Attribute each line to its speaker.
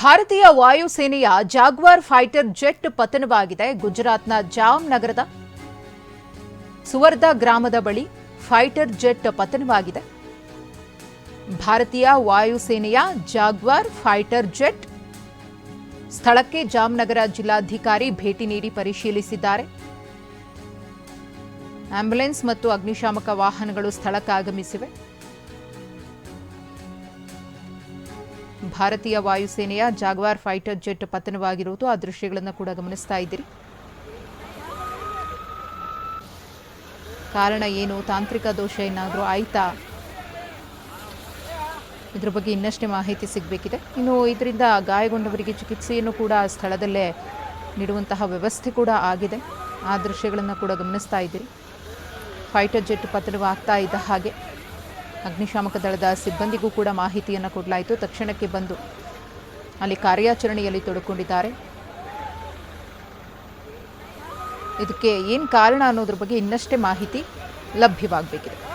Speaker 1: ಭಾರತೀಯ ವಾಯುಸೇನೆಯ Jaguar fighter jet ಪತನವಾಗಿದೆ. ಗುಜರಾತ್ನ ಜಾಮ್ ನಗರದ ಸುವರ್ಧ ಗ್ರಾಮದ ಬಳಿ ಫೈಟರ್ ಜೆಟ್ ಪತನವಾಗಿದೆ. ಭಾರತೀಯ ವಾಯುಸೇನೆಯ ಜಾಗ್ವಾರ್ ಫೈಟರ್ ಜೆಟ್ ಸ್ಥಳಕ್ಕೆ ಜಾಮ್ನಗರ ಜಿಲ್ಲಾಧಿಕಾರಿ ಭೇಟಿ ನೀಡಿ ಪರಿಶೀಲಿಸಿದ್ದಾರೆ. ಆಂಬ್ಯುಲೆನ್ಸ್ ಮತ್ತು ಅಗ್ನಿಶಾಮಕ ವಾಹನಗಳು ಸ್ಥಳಕ್ಕೆ ಭಾರತೀಯ ವಾಯುಸೇನೆಯ ಜಾಗ್ವಾರ್ ಫೈಟರ್ ಜೆಟ್ ಪತನವಾಗಿರುವುದು ಆ ದೃಶ್ಯಗಳನ್ನು ಕೂಡ ಗಮನಿಸ್ತಾ ಇದ್ದೀರಿ. ಕಾರಣ ಏನು? ತಾಂತ್ರಿಕ ದೋಷ ಏನಾದರೂ ಆಯ್ತಾ? ಇದ್ರ ಬಗ್ಗೆ ಇನ್ನಷ್ಟೇ ಮಾಹಿತಿ ಸಿಗಬೇಕಿದೆ. ಇನ್ನು ಇದರಿಂದ ಗಾಯಗೊಂಡವರಿಗೆ ಚಿಕಿತ್ಸೆಯನ್ನು ಕೂಡ ಸ್ಥಳದಲ್ಲೇ ನೀಡುವಂತಹ ವ್ಯವಸ್ಥೆ ಕೂಡ ಆಗಿದೆ. ಆ ದೃಶ್ಯಗಳನ್ನು ಕೂಡ ಗಮನಿಸ್ತಾ ಇದ್ದೀರಿ. ಫೈಟರ್ ಜೆಟ್ ಪತನವಾಗ್ತಾ ಇದ್ದ ಹಾಗೆ. ಅಗ್ನಿಶಾಮಕ ದಳದ ಸಿಬ್ಬಂದಿಗೂ ಕೂಡ ಮಾಹಿತಿಯನ್ನು ಕೊಡಲಾಯಿತು. ತಕ್ಷಣಕ್ಕೆ ಬಂದು ಅಲ್ಲಿ ಕಾರ್ಯಾಚರಣೆಯಲ್ಲಿ ತೊಡಕೊಂಡಿದ್ದಾರೆ. ಇದಕ್ಕೆ ಏನು ಕಾರಣ ಅನ್ನೋದ್ರ ಬಗ್ಗೆ ಇನ್ನಷ್ಟೇ ಮಾಹಿತಿ ಲಭ್ಯವಾಗಬೇಕಿದೆ.